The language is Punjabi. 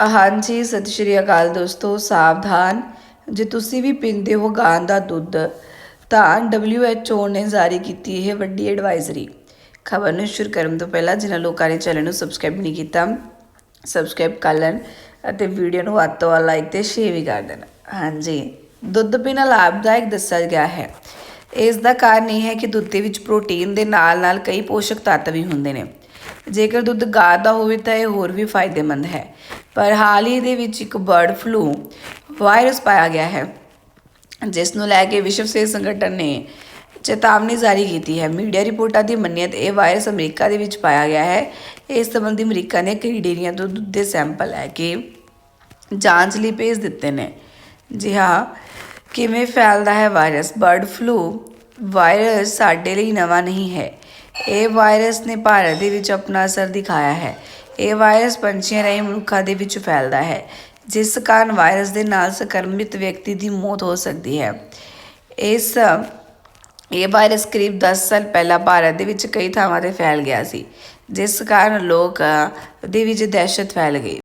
ਹਾਂਜੀ ਸਤਿ ਸ਼੍ਰੀ ਅਕਾਲ ਦੋਸਤੋ, ਸਾਵਧਾਨ। ਜੇ ਤੁਸੀਂ ਵੀ ਪੀਂਦੇ ਹੋ ਗਾਂ ਦਾ ਦੁੱਧ, ਤਾਂ WHO ਨੇ ਜਾਰੀ ਕੀਤੀ ਇਹ ਵੱਡੀ ਐਡਵਾਈਜ਼ਰੀ ਖਬਰ ਨੂੰ ਸ਼ੁਰੂ ਕਰਨ ਤੋਂ ਪਹਿਲਾਂ ਜਿਨ੍ਹਾਂ ਲੋਕਾਂ ਨੇ ਚੈਨਲ ਨੂੰ ਸਬਸਕ੍ਰਾਈਬ ਨਹੀਂ ਕੀਤਾ ਸਬਸਕ੍ਰਾਈਬ ਕਰ ਲੈਣ ਅਤੇ ਵੀਡੀਓ ਨੂੰ ਵੱਧ ਤੋਂ ਵੱਧ ਲਾਈਕ ਤੇ ਸ਼ੇਅਰ ਵੀ ਕਰ ਦੇਣ। ਹਾਂਜੀ ਦੁੱਧ ਪੀਣਾ ਲਾਭਦਾਇਕ ਦੱਸਿਆ ਗਿਆ ਹੈ। ਇਸ ਦਾ ਕਾਰਨ ਇਹ ਹੈ ਕਿ ਦੁੱਧ ਦੇ ਵਿੱਚ ਪ੍ਰੋਟੀਨ ਦੇ ਨਾਲ-ਨਾਲ ਕਈ ਪੋਸ਼ਕ ਤੱਤ ਵੀ ਹੁੰਦੇ ਨੇ। ਜੇਕਰ ਦੁੱਧ ਗਾਂ ਦਾ ਹੋਵੇ ਤਾਂ ਇਹ ਹੋਰ ਵੀ ਫਾਇਦੇਮੰਦ ਹੈ। ਪਰ ਹਾਲ ਹੀ ਦੇ ਵਿੱਚ ਇੱਕ ਬਰਡ ਫਲੂ ਵਾਇਰਸ ਪਾਇਆ ਗਿਆ ਹੈ, ਜਿਸ ਨੂੰ ਲੈ ਕੇ ਵਿਸ਼ਵ ਸਿਹਤ ਸੰਗਠਨ ਨੇ ਚੇਤਾਵਨੀ ਜਾਰੀ ਕੀਤੀ ਹੈ। ਮੀਡੀਆ ਰਿਪੋਰਟਾਂ ਦੀ ਮੰਨੀਏ ਇਹ ਵਾਇਰਸ ਅਮਰੀਕਾ ਦੇ ਵਿੱਚ ਪਾਇਆ ਗਿਆ ਹੈ। ਇਸ ਸੰਬੰਧੀ ਅਮਰੀਕਾ ਨੇ ਕਈ ਡੇਅਰੀਆਂ ਤੋਂ ਦੁੱਧ ਦੇ ਸੈਂਪਲ ਲੈ ਕੇ ਜਾਂਚ ਲਈ ਭੇਜ ਦਿੱਤੇ ਨੇ। ਜੀ ਹਾਂ, ਕਿਵੇਂ ਫੈਲਦਾ ਹੈ ਵਾਇਰਸ? ਬਰਡ ਫਲੂ ਵਾਇਰਸ ਸਾਡੇ ਲਈ ਨਵਾਂ ਨਹੀਂ ਹੈ। ਇਹ ਵਾਇਰਸ ਨੇ ਭਾਰਤ ਦੇ ਵਿੱਚ ਆਪਣਾ ਅਸਰ ਦਿਖਾਇਆ ਹੈ। ਇਹ ਵਾਇਰਸ ਪੰਛੀਆਂ ਰਾਹੀਂ ਮਨੁੱਖਾਂ ਦੇ ਵਿੱਚ ਫੈਲਦਾ ਹੈ, ਜਿਸ ਕਾਰਨ ਵਾਇਰਸ ਦੇ ਨਾਲ ਸੰਕਰਮਿਤ ਵਿਅਕਤੀ ਦੀ ਮੌਤ ਹੋ ਸਕਦੀ ਹੈ। ਇਸ, ਇਹ ਵਾਇਰਸ ਕਰੀਬ 10 ਸਾਲ ਪਹਿਲਾਂ ਭਾਰਤ ਦੇ ਵਿੱਚ ਕਈ ਥਾਵਾਂ ਤੇ ਫੈਲ ਗਿਆ ਸੀ, ਜਿਸ ਕਾਰਨ ਲੋਕ ਦੇ ਵਿੱਚ ਦਹਿਸ਼ਤ ਫੈਲ ਗਈ।